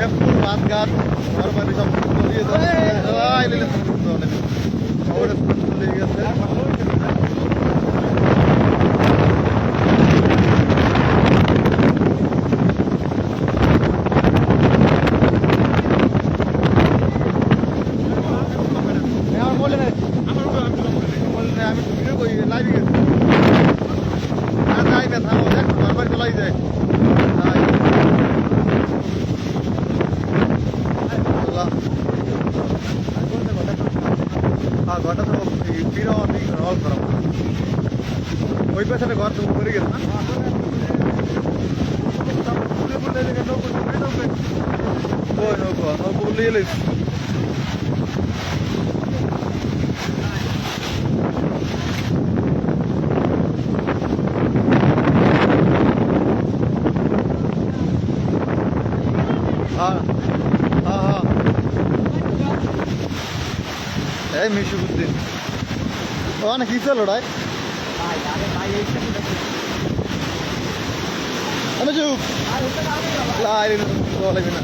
টেম্পুর মাছ গাছ ঘর বাড়ি সব তলিয়ে গেছে নাই বলে হ্যাঁ ঘরটা তো ফিরো অল করা ওই পেছনে ঘর তো উপরে গেছে না? ওই নৌকো এই মিশুকুদ্দিন ও না কি চলো রায় আমি চুপ লাই বলে না